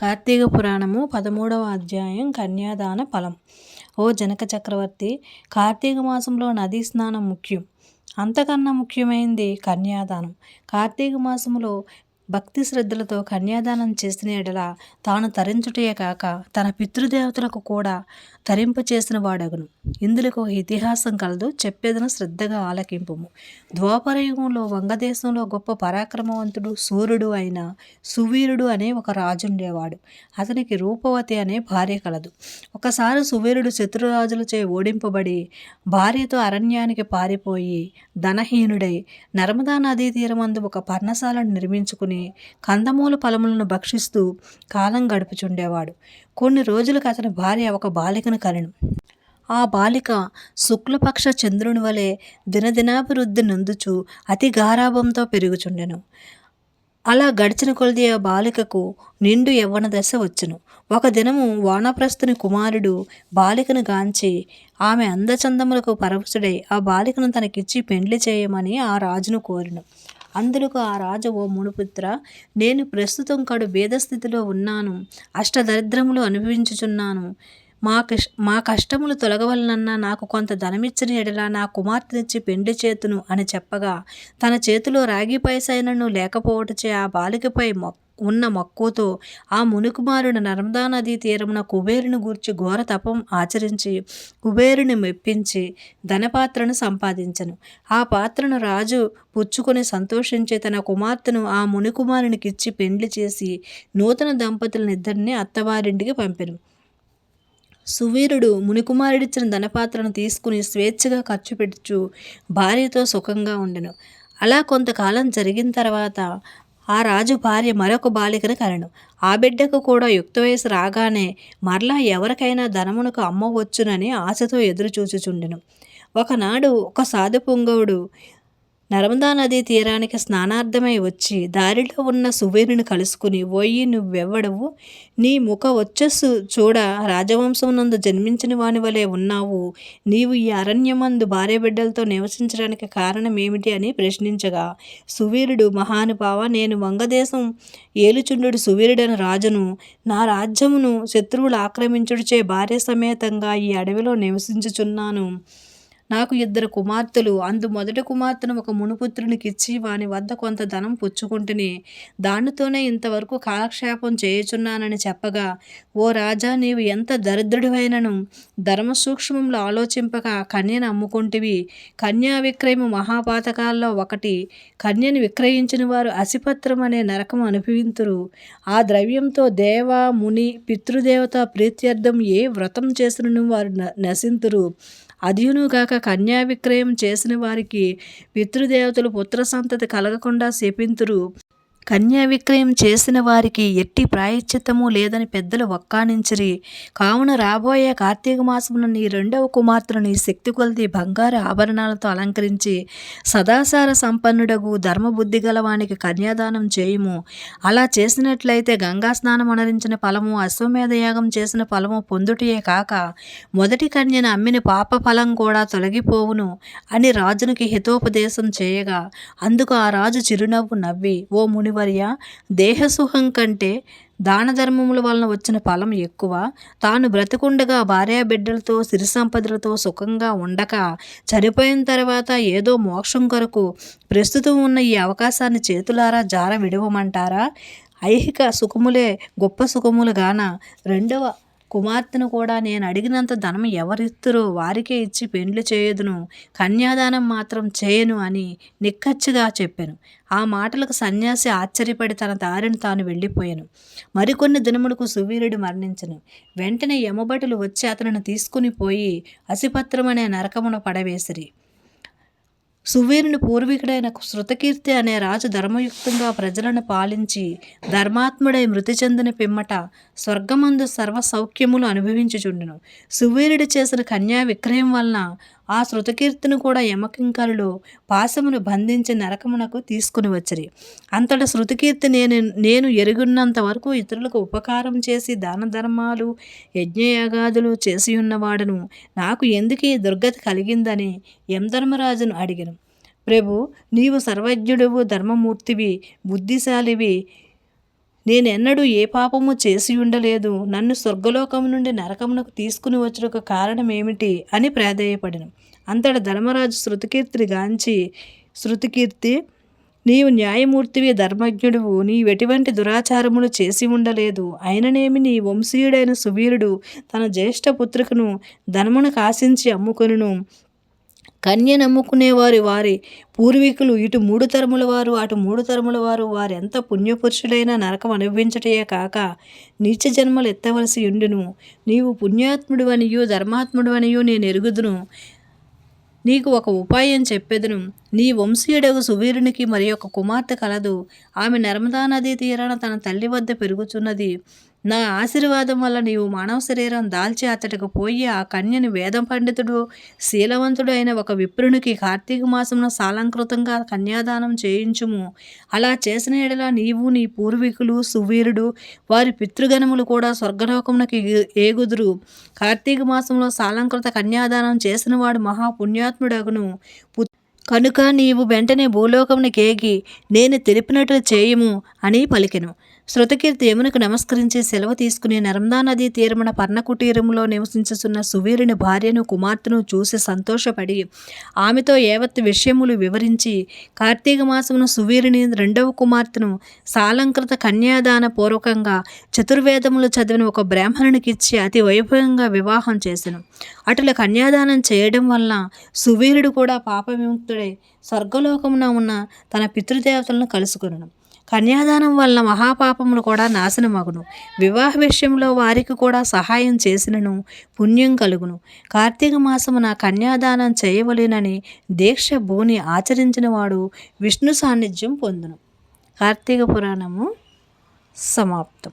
కార్తీక పురాణము పదమూడవ అధ్యాయం కన్యాదాన ఫలం. ఓ జనక చక్రవర్తి కార్తీక మాసంలో నదీ స్నానం ముఖ్యం. అంతకన్నా ముఖ్యమైనది కన్యాదానం. కార్తీక మాసంలో భక్తి శ్రద్ధలతో కన్యాదానం చేసిన ఎడల తాను తరించుటే కాక తన పితృదేవతలకు కూడా తరింపు చేసిన వాడగును. ఇందులో ఒక ఇతిహాసం కలదు చెప్పేదను శ్రద్ధగా ఆలకింపుము. ద్వాపరయుగంలో వంగదేశంలో గొప్ప పరాక్రమవంతుడు సూర్యుడు అయిన సువీరుడు అనే ఒక రాజుండేవాడు అతనికి రూపవతి అనే భార్య కలదు. ఒకసారి సువీరుడు శత్రురాజులచే ఓడింపబడి భార్యతో అరణ్యానికి పారిపోయి ధనహీనుడై నర్మదా నదీ తీరమందు ఒక పర్ణశాలను నిర్మించుకుని కందమూల ఫలములను భక్షిస్తూ కాలం గడుపుచుండేవాడు. కొన్ని రోజులకు అతని భార్య ఒక బాలికను కనెను ఆ బాలిక శుక్లపక్ష చంద్రుని వలె దినదినాభివృద్ధి నందుచు అతి గారాభంతో పెరుగుచుండెను. అలా గడిచిన కొలది ఆ బాలికకు నిండు యవ్వన దశ వచ్చును. ఒక దినము వానప్రస్థుని కుమారుడు బాలికను గాంచి ఆమె అందచందములకు పరవశుడై ఆ బాలికను తనకిచ్చి పెండ్లి చేయమని ఆ రాజును కోరిను. అందులకు ఆ రాజు ఓ మునుపుత్ర నేను ప్రస్తుతం కడు భేదస్థితిలో ఉన్నాను అష్టదరిద్రములు అనుభవించుచున్నాను. మా కష్ మా కష్టములు తొలగవలనన్నా నాకు కొంత ధనమిచ్చిన ఎడలా నా కుమార్తెనిచ్చి పెండి చేతును అని చెప్పగా తన చేతిలో రాగి పైసైనను లేకపోవటచే ఆ బాలికపై మొ ఉన్న మక్కువతో ఆ మునికుమారుడు నర్మదా నదీ తీరమున కుబేరుని గూర్చి ఘోర తపం ఆచరించి కుబేరుని మెప్పించి ధనపాత్రను సంపాదించను. ఆ పాత్రను రాజు పుచ్చుకొని సంతోషించే తన కుమార్తెను ఆ మునికుమారునికిచ్చి పెండ్లి చేసి నూతన దంపతులనిద్దరిని అత్తవారింటికి పంపెను. సువీరుడు మునికుమారుడిచ్చిన ధనపాత్రను తీసుకుని స్వేచ్ఛగా ఖర్చు పెట్టుచు భార్యతో సుఖంగా ఉండెను. అలా కొంతకాలం జరిగిన తర్వాత ఆ రాజు భార్య మరొక బాలికను కనెను ఆ బిడ్డకు కూడా యుక్త వయసు రాగానే మరలా ఎవరికైనా ధనమునకు అమ్మవచ్చునని ఆశతో ఎదురు చూచుచుండెను ఒకనాడు ఒక సాధు పొంగవుడు నర్మదా నదీ తీరానికి స్నానార్థమై వచ్చి దారిలో ఉన్న సువీరుని కలుసుకుని ఓయి నువ్వెవ్వడవు నీ ముఖ వచ్చస్సు చూడ రాజవంశం నందు జన్మించిన వాని వలె ఉన్నావు. నీవు ఈ అరణ్యమందు భార్య బిడ్డలతో నివసించడానికి కారణం ఏమిటి అని ప్రశ్నించగా సువీరుడు మహానుభావ నేను వంగదేశం ఏలుచుండు సువీరుడని రాజును. నా రాజ్యమును శత్రువులు ఆక్రమించుడిచే భార్య సమేతంగా ఈ అడవిలో నివసించుచున్నాను. నాకు ఇద్దరు కుమార్తెలు. అందు మొదటి కుమార్తెను ఒక మునుపుత్రునికి ఇచ్చి వాని వద్ద కొంత ధనం పుచ్చుకుంటుని దానితోనే ఇంతవరకు కాలక్షేపం చేయుచున్నానని చెప్పగా ఓ రాజా నీవు ఎంత దరిద్రుడివైనను? ధర్మ సూక్ష్మంలో ఆలోచింపక కన్యను అమ్ముకుంటివి. కన్యా విక్రయము మహాపాతకాల్లో ఒకటి. కన్యను విక్రయించిన వారు అసిపత్రం అనే నరకం అనుభవింతురు. ఆ ద్రవ్యంతో దేవ ముని పితృదేవత ప్రీత్యర్థం ఏ వ్రతం చేసిన వారు నశింతురు. అదియునుగాక కన్యా విక్రయం చేసిన వారికి పితృదేవతలు పుత్ర సంతతి కలగకుండా శపింతురు. కన్యా విక్రయం చేసిన వారికి ఎట్టి ప్రాయశ్చిత్తము లేదని పెద్దలు వక్కానించిరి కావున రాబోయే కార్తీక మాసమున నీ రెండవ కుమార్తెను శక్తి కొలిది బంగారు ఆభరణాలతో అలంకరించి సదాసార సంపన్నుడగు ధర్మబుద్ధి గలవానికి కన్యాదానం చేయుము. అలా చేసినట్లయితే గంగా స్నానం అనరించిన ఫలము అశ్వమేధయాగం చేసిన ఫలము పొందుటయే కాక మొదటి కన్యను అమ్మిన పాప ఫలం కూడా తొలగిపోవును అని రాజునికి హితోపదేశం చేయగా అందుకు ఆ రాజు చిరునవ్వు నవ్వి ఓ ముని మునివర్య దేహసుఖం కంటే దాన ధర్మముల వలన వచ్చిన ఫలం ఎక్కువ. తాను బ్రతికుండగా భార్యా బిడ్డలతో సిరి సంపదలతో సుఖంగా ఉండక చనిపోయిన తర్వాత ఏదో మోక్షం కొరకు ప్రస్తుతం ఉన్న ఈ అవకాశాన్ని చేతులారా జార విడవమంటారా ఐహిక సుఖములే గొప్ప సుఖములు గాన రెండవ కుమార్తెను కూడా నేను అడిగినంత ధనం ఎవరిస్తురో వారికే ఇచ్చి పెండ్లి చేయదును కన్యాదానం మాత్రం చేయను అని నిక్కచ్చిగా చెప్పాను. ఆ మాటలకు సన్యాసి ఆశ్చర్యపడి తన దారిని తాను వెళ్ళిపోయాను. మరికొన్ని దినములకు సువీరుడు మరణించను. వెంటనే యమభటులు వచ్చి అతనిని తీసుకుని పోయి అసిపత్రమనే నరకమున పడవేసిరి. సువీరుని పూర్వీకుడైన శృతకీర్తి అనే రాజు ధర్మయుక్తంగా ప్రజలను పాలించి ధర్మాత్ముడై మృతి చెందిన పిమ్మట స్వర్గమందు సర్వ సౌఖ్యములు అనుభవించుచుండును. సువీరుడు చేసిన కన్యా విక్రయం వలన ఆ శృతకీర్తిని కూడా యమకింకరులు పాశమును బంధించి నరకమునకు తీసుకుని వచ్చిరి. అంతట శృతకీర్తి నేను నేను ఎరుగున్నంత వరకు ఇతరులకు ఉపకారం చేసి దాన ధర్మాలు యజ్ఞయాగాదులు చేసి ఉన్నవాడను నాకు ఎందుకు ఈ దుర్గతి కలిగిందని యమధర్మరాజును అడిగను. ప్రభు నీవు సర్వజ్ఞుడువు ధర్మమూర్తివి బుద్ధిశాలివి నేనెన్నడూ ఏ పాపము చేసి ఉండలేదు. నన్ను స్వర్గలోకము నుండి నరకమునకు తీసుకుని వచ్చుటకు కారణమేమిటి అని ప్రాధేయపడిన. అంతట ధర్మరాజు శృతికీర్తిని గాంచి శృతికీర్తి నీవు న్యాయమూర్తివి ధర్మజ్ఞుడువు. నీవెటువంటి దురాచారములు చేసి ఉండలేదు. అయిననేమి నీ వంశీయుడైన సువీరుడు తన జ్యేష్ఠ పుత్రికను ధనమును కాశించి అమ్ముకొనును. కన్య నమ్ముకునేవారు వారి పూర్వీకులు ఇటు మూడు తరముల వారు అటు మూడు తరముల వారు వారెంత పుణ్యపురుషుడైనా నరకం అనుభవించటయే కాక నీచ జన్మలు ఎత్తవలసి ఉండును. నీవు పుణ్యాత్ముడు అనియు ధర్మాత్ముడు అనియు నేను ఎరుగుదును. నీకు ఒక ఉపాయం చెప్పెదను. నీ వంశీయుడగు సువీరునికి మరి ఒక కుమార్తె కలదు. ఆమె నర్మదా నదీ తీరాన తన తల్లి వద్ద పెరుగుచున్నది. నా ఆశీర్వాదం వల్ల నీవు మానవ శరీరం దాల్చి అతడికి పోయి ఆ కన్యని వేదం పండితుడు శీలవంతుడు అయిన ఒక విప్రునికి కార్తీక మాసంలో సాలంకృతంగా కన్యాదానం చేయించుము. అలా చేసిన ఎడల నీవు నీ పూర్వీకులు సువీరుడు వారి పితృగణములు కూడా స్వర్గలోకమునకి ఏగుదురు. కార్తీక మాసంలో సాలంకృత కన్యాదానం చేసిన వాడు మహాపుణ్యాత్ముడగును కనుక నీవు వెంటనే భూలోకమునకేగి నేను తెలిపినట్లు చేయము అని పలికెను. శృతకీర్తి యమునకు నమస్కరించి సెలవు తీసుకుని నర్మదా నదీ తీరమున పర్ణకుటీరములో నివసించుచున్న సువీరుని భార్యను కుమార్తెను చూసి సంతోషపడి ఆమెతో యావత్ విషయములు వివరించి కార్తీక మాసమును సువీరుని రెండవ కుమార్తెను సాలంకృత కన్యాదాన పూర్వకంగా చతుర్వేదములు చదివిన ఒక బ్రాహ్మణునికిచ్చి అతి వైభవంగా వివాహం చేసెను. అటుల కన్యాదానం చేయడం వల్ల సువీరుడు కూడా పాప విముక్తుడై స్వర్గలోకమున ఉన్న తన పితృదేవతలను కలుసుకున్నాను కన్యాదానం వల్ల మహాపాపములు కూడా నాశనమగును. వివాహ విషయంలో వారికి కూడా సహాయం చేసినను పుణ్యం కలుగును. కార్తీక మాసమున కన్యాదానం చేయవలేనని దీక్ష భూని ఆచరించిన వాడు విష్ణు సాన్నిధ్యం పొందును. కార్తీక పురాణము సమాప్తం.